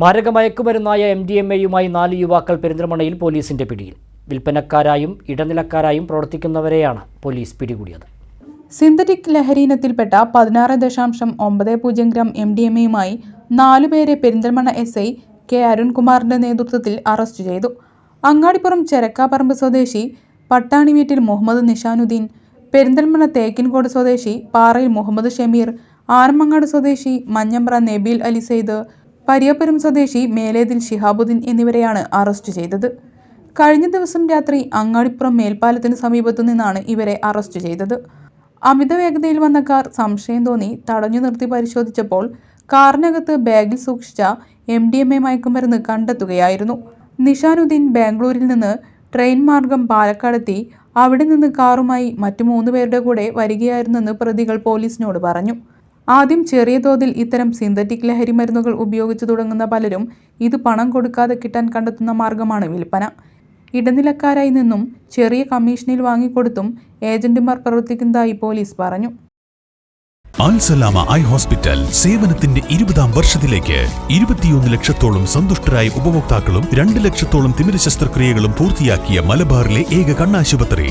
മാരക മയക്കുമരുന്നായ M D M എയുമായി നാല് യുവാക്കൾ പെരിന്തൽമണ്ണയിൽ പോലീസിന്റെ പിടിയിൽ. വിൽപ്പനക്കാരായും ഇടനിലക്കാരായും പ്രവർത്തിക്കുന്നവരെയാണ് പോലീസ് പിടികൂടിയത്. സിന്തറ്റിക് ലഹരി ഇനത്തിൽപ്പെട്ട പതിനാറ് ദശാംശം ഒമ്പത് പൂജ്യം ഗ്രാം എം ഡി എം എയുമായി നാലുപേരെ പെരിന്തൽമണ്ണ എസ് ഐ കെ അരുൺകുമാറിന്റെ നേതൃത്വത്തിൽ അറസ്റ്റ് ചെയ്തു. അങ്ങാടിപ്പുറം ചെരക്കാപ്പറമ്പ് സ്വദേശി പട്ടാണി വീട്ടിൽ മുഹമ്മദ് നിഷാനുദ്ദീൻ പെരിന്തൽമണ്ണ തേക്കിൻകോട് സ്വദേശി പാറയിൽ മുഹമ്മദ് ഷമീർ ആനമങ്ങാട് സ്വദേശി മഞ്ഞമ്പ്ര നബീൽ അലി സെയ്ദ് പരിയപ്പുരം സ്വദേശി മേലേതിൽ ഷിഹാബുദ്ദീൻ എന്നിവരെയാണ് അറസ്റ്റ് ചെയ്തത്. കഴിഞ്ഞ ദിവസം രാത്രി അങ്ങാടിപ്പുറം മേൽപ്പാലത്തിന് സമീപത്തു നിന്നാണ് ഇവരെ അറസ്റ്റ് ചെയ്തത്. അമിത വേഗതയിൽ വന്ന കാർ സംശയം തോന്നി തടഞ്ഞു നിർത്തി പരിശോധിച്ചപ്പോൾ കാറിനകത്ത് ബാഗിൽ സൂക്ഷിച്ച എം ഡി എം എ മയക്കുമരുന്ന് കണ്ടെത്തുകയായിരുന്നു. നിഷാനുദ്ദീൻ ബാംഗ്ലൂരിൽ നിന്ന് ട്രെയിൻ മാർഗം പാലക്കാടെത്തി അവിടെ നിന്ന് കാറുമായി മറ്റു മൂന്ന് പേരുടെ കൂടെ വരികയായിരുന്നെന്ന് പ്രതികൾ പോലീസിനോട് പറഞ്ഞു. ആദ്യം ചെറിയ തോതിൽ ഇത്തരം സിന്തറ്റിക് ലഹരി മരുന്നുകൾ ഉപയോഗിച്ചു തുടങ്ങുന്ന പലരും ഇത് പണം കൊടുക്കാതെ കിട്ടാൻ കണ്ടെത്തുന്ന മാർഗമാണ് വിൽപ്പന. ഇടനിലക്കാരായി നിന്നും ചെറിയ കമ്മീഷനിൽ വാങ്ങിക്കൊടുത്തും ഏജന്റുമാർ പ്രവർത്തിക്കുന്നതായി പോലീസ് പറഞ്ഞു. അൽസലാമ ഐ ഹോസ്പിറ്റൽ സേവനത്തിന്റെ ഇരുപതാം വർഷത്തിലേക്ക് ഇരുപത്തിയൊന്ന് ലക്ഷത്തോളം സന്തുഷ്ടരായ ഉപഭോക്താക്കളും രണ്ട് ലക്ഷത്തോളം തിമിര ശസ്ത്രക്രിയകളും പൂർത്തിയാക്കിയ മലബാറിലെ ഏക കണ്ണാശുപത്രി.